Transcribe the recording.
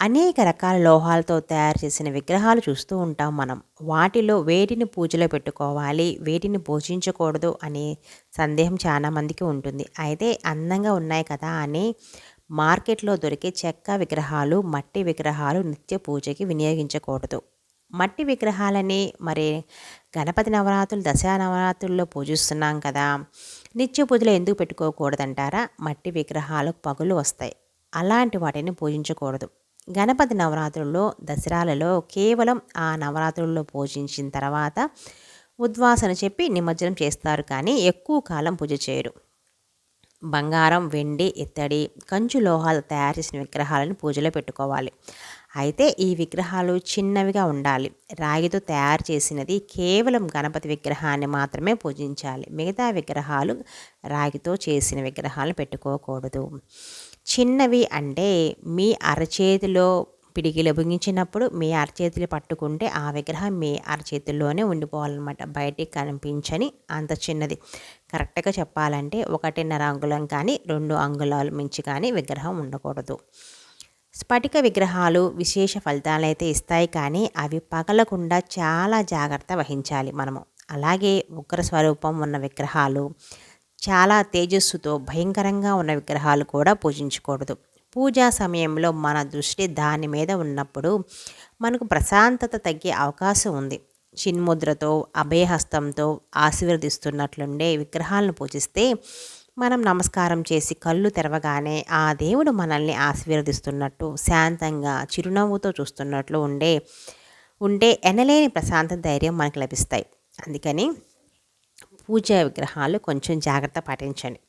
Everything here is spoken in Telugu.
అనేక రకాల లోహాలతో తయారు చేసిన విగ్రహాలు చూస్తూ ఉంటాం మనం. వాటిలో వేటిని పూజలో పెట్టుకోవాలి వేటిని పూజించకూడదు అనే సందేహం చాలా మందికి ఉంటుంది. అయితే అందంగా ఉన్నాయి కదా అని మార్కెట్లో దొరికే చెక్క విగ్రహాలు మట్టి విగ్రహాలు నిత్య పూజకి వినియోగించకూడదు. మట్టి విగ్రహాలని మరి గణపతి నవరాత్రులు దసరా నవరాత్రుల్లో పూజిస్తున్నాం కదా నిత్య పూజలు ఎందుకు పెట్టుకోకూడదంటారా? మట్టి విగ్రహాలకు పగులు వస్తాయి. అలాంటి వాటిని పూజించకూడదు. గణపతి నవరాత్రుల్లో దసరాలలో కేవలం ఆ నవరాత్రుల్లో పూజించిన తర్వాత ఉద్వాసన చెప్పి నిమజ్జనం చేస్తారు కానీ ఎక్కువ కాలం పూజ చేయరు. బంగారం వెండి ఇత్తడి కంచు లోహాలు తయారు చేసిన విగ్రహాలను పూజలో పెట్టుకోవాలి. అయితే ఈ విగ్రహాలు చిన్నవిగా ఉండాలి. రాగితో తయారు చేసినది కేవలం గణపతి విగ్రహాన్ని మాత్రమే పూజించాలి. మిగతా విగ్రహాలు రాగితో చేసిన విగ్రహాలు పెట్టుకోకూడదు. చిన్నవి అంటే మీ అరచేతిలో పిడికిలు బిగించినప్పుడు మీ అరచేతులు పట్టుకుంటే ఆ విగ్రహం మీ అరచేతుల్లోనే ఉండిపోవాలన్నమాట. బయటికి కనిపించని అంత చిన్నది. కరెక్ట్గా చెప్పాలంటే ఒకటిన్నర అంగుళం కానీ రెండు అంగుళాలు మించి కానీ విగ్రహం ఉండకూడదు. స్ఫటిక విగ్రహాలు విశేష ఫలితాలు అయితే ఇస్తాయి కానీ అవి పగలకుండా చాలా జాగ్రత్త వహించాలి మనము. అలాగే ఉగ్ర స్వరూపం ఉన్న విగ్రహాలు చాలా తేజస్సుతో భయంకరంగా ఉన్న విగ్రహాలు కూడా పూజించకూడదు. పూజా సమయంలో మన దృష్టి దాని మీద ఉన్నప్పుడు మనకు ప్రశాంతత తగ్గే అవకాశం ఉంది. చిన్ముద్రతో అభయహస్తంతో ఆశీర్వదిస్తున్నట్లుండే విగ్రహాలను పూజిస్తే మనం నమస్కారం చేసి కళ్ళు తెరవగానే ఆ దేవుడు మనల్ని ఆశీర్వదిస్తున్నట్టు శాంతంగా చిరునవ్వుతో చూస్తున్నట్లు ఉండే ఉండే ఎనలేని ప్రశాంత ధైర్యం మనకు లభిస్తాయి. అందుకని పూజా విగ్రహాలు కొంచెం జాగ్రత్త పాటించండి.